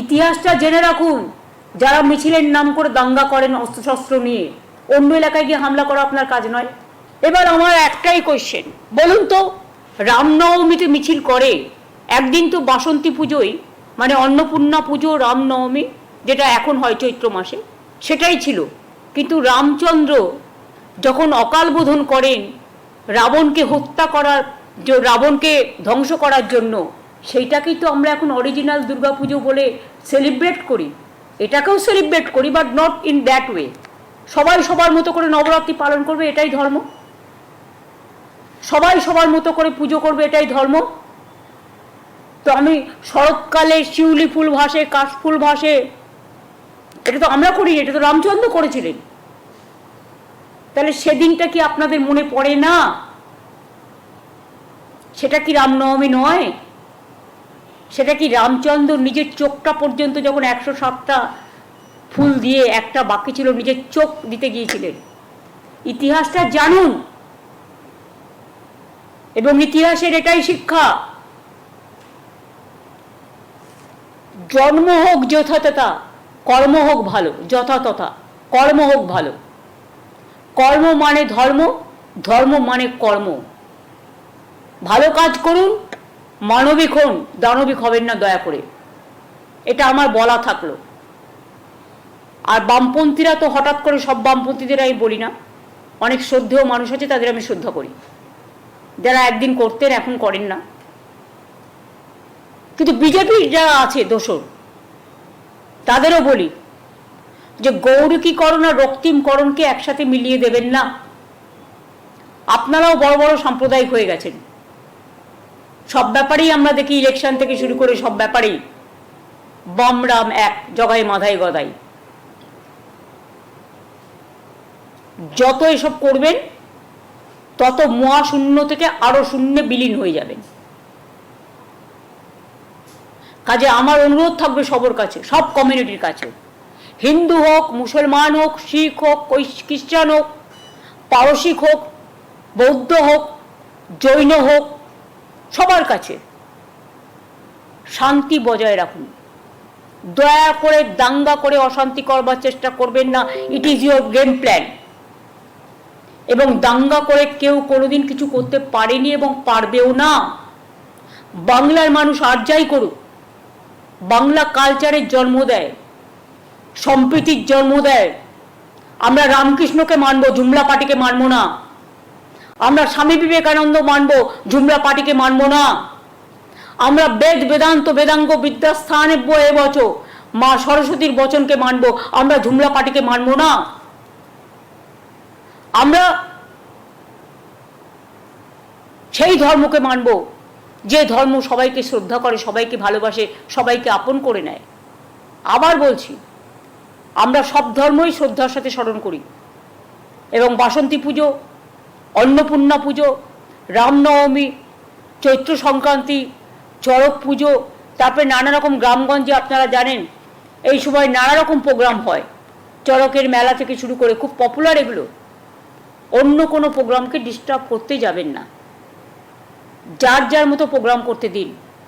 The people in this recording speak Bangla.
ইতিহাসটা জেনে রাখুন। যারা মিছিলের নাম করে দাঙ্গা করেন, অস্ত্রশস্ত্র নিয়ে, অন্য এলাকায় গিয়ে হামলা করা আপনার কাজ নয়। এবার আমার একটাই কোয়েশ্চেন বলুন তো রামনবমীতে মিছিল করে, একদিন তো বাসন্তী পুজোই মানে অন্নপূর্ণা পুজো, রামনবমী, যেটা এখন হয় চৈত্র মাসে, সেটাই ছিল। কিন্তু রামচন্দ্র যখন অকাল বোধন করেন, রাবণকে হত্যা করার রাবণকে ধ্বংস করার জন্য সেইটাকেই তো আমরা এখন অরিজিনাল দুর্গাপুজো বলে সেলিব্রেট করি। এটাকেও সেলিব্রেট করি but not in that way সবাই সবার মতো করে নবরাত্রি পালন করবে, এটাই ধর্ম। সবাই সবার মতো করে পুজো করবে, এটাই ধর্ম। তো আমি শরৎকালে শিউলি ফুল ভাসে কাশফুল ভাসে, এটা তো আমরা করি, এটা তো রামচন্দ্র করেছিলেন। তাহলে সেদিনটা কি আপনাদের মনে পড়ে না? সেটা কি রামনবমী নয়? সেটা কি রামচন্দ্র নিজের চোখটা পর্যন্ত যখন একশো সাতটা ফুল দিয়ে একটা বাকি ছিল, নিজের চোখ দিতে গিয়েছিলেন। ইতিহাসটা জানুন। এবং ইতিহাসের এটাই শিক্ষা। জন্ম হোক যথাতথা, কর্ম হোক ভালো, যথাতথা, কর্ম হোক ভালো। কর্ম মানে ধর্ম ধর্ম মানে কর্ম। ভালো কাজ করুন মানবিক হন, দানবিক হবেন না দয়া করে। এটা আমার বলা থাকল। আর বামপন্থীরা তো হঠাৎ করে সব বামপন্থীদের আমি বলি না। অনেক শ্রদ্ধেয় মানুষ আছে, তাদের আমি শ্রদ্ধা করি। যারা একদিন করতেন, এখন করেন না। কিন্তু বিজেপির যারা আছে দোসর তাদেরও বলি যে, গৌরকীকরণ আর রক্তিমকরণকে একসাথে মিলিয়ে দেবেন না। আপনারাও বড় বড় সাম্প্রদায়িক হয়ে গেছেন। সব ব্যাপারেই আমরা দেখি ইলেকশন থেকে শুরু করে সব ব্যাপারেই। বামরাম এক, জগাই মাধাই গদাই। যত এসব করবেন, তত মহাশূন্য থেকে আরও শূন্যে বিলীন হয়ে যাবেন। কাজে আমার অনুরোধ থাকবে সবার কাছে, সব কমিউনিটির কাছে। হিন্দু হোক, মুসলমান হোক, শিখ হোক খ্রিস্টান হোক, পারসিক হোক, বৌদ্ধ হোক, জৈন হোক সবার কাছে। শান্তি বজায় রাখুন। দয়া করে, দাঙ্গা করে অশান্তি করবার চেষ্টা করবেন না। It is your game plan এবং দাঙ্গা করে কেউ কোনোদিন কিছু করতে পারেনি এবং পারবেও না। বাংলার মানুষ আর যাই করুক, বাংলা কালচারের জন্ম দেয়, সম্প্রীতির জন্ম দেয়। আমরা রামকৃষ্ণকে মানবো, জুমলা পার্টিকে মানবো না। আমরা স্বামী বিবেকানন্দ মানবো জুমলা পার্টিকে মানবো না। আমরা বেদ বেদান্ত বেদাঙ্গ বিদ্যাস্থানে বয়ে বচ, মা সরস্বতীর বচনকে মানবো, আমরা ঝুমলা পার্টিকে মানবো না। আমরা সেই ধর্মকে মানব, যে ধর্ম সবাইকে শ্রদ্ধা করে, সবাইকে ভালোবাসে, সবাইকে আপন করে নেয়। আবার বলছি, আমরা সব ধর্মই শ্রদ্ধার সাথে স্মরণ করি, এবং বাসন্তী পুজো অন্নপূর্ণা পুজো, রামনবমী, চৈত্র সংক্রান্তি, চড়ক পুজো, তারপরে নানা রকম গ্রামগঞ্জে আপনারা জানেন, এই সময় নানা রকম প্রোগ্রাম হয়। চড়কের মেলা থেকে শুরু করে খুব পপুলার এগুলো। অন্য কোনো প্রোগ্রামকে ডিস্টার্ব করতে যাবেন না। যার যার মতো প্রোগ্রাম করতে দিন।